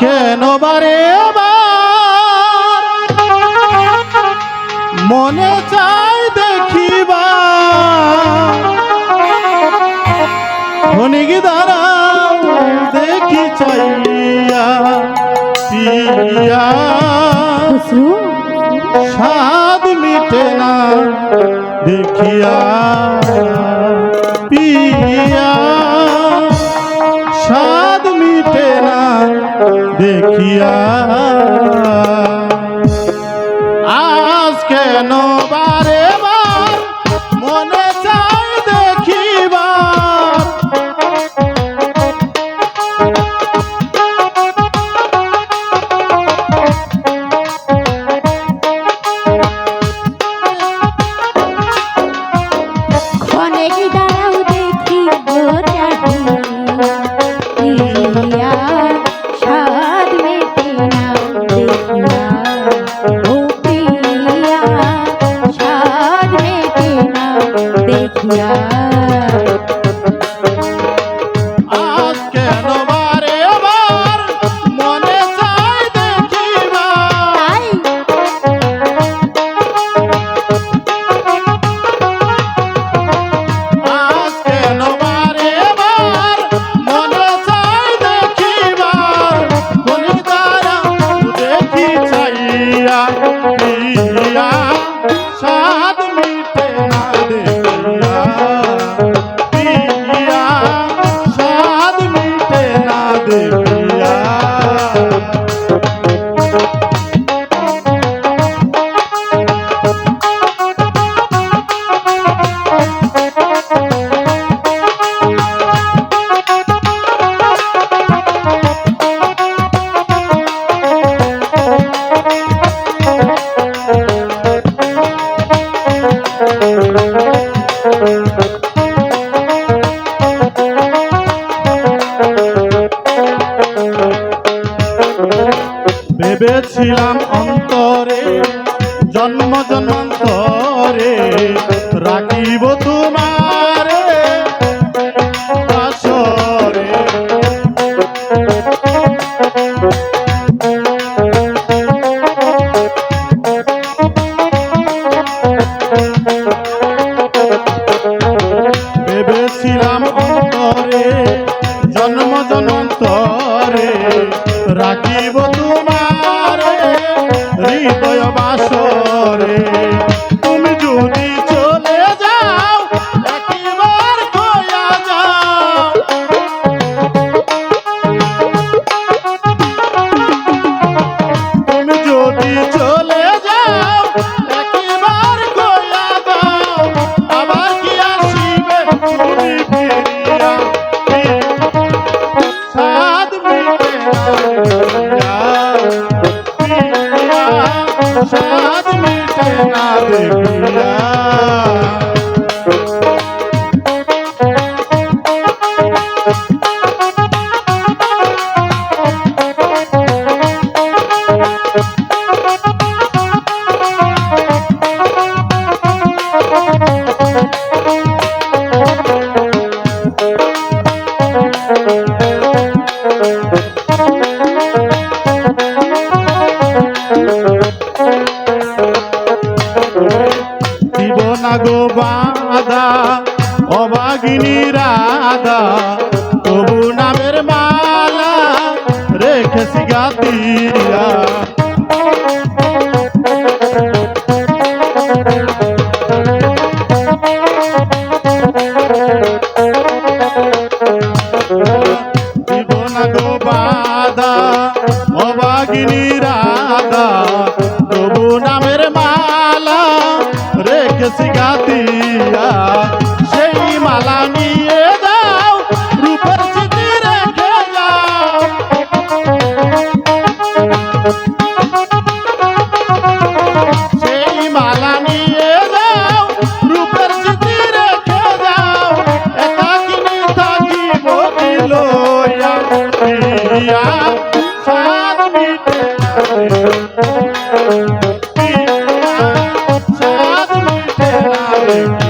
কেন বারে মনে চাই দেখিবা। ধনিক দ্বারা দেখি চাইয়া পিয়া স্বাদ মিটে না দেখিয়া পিয়া ਦੇਖਿਆ। yeah. ছিলাম অন্তরে জন্ম জন্মান্তরে। রাখিব তোমার ভেবেছিলাম অন্তরে জন্ম জন্মান্তরে। রাখিব তোমার রাগিনী রাধা তবু নামের মালা রেখেছি গাতিয়া অবাগিনী Thank you.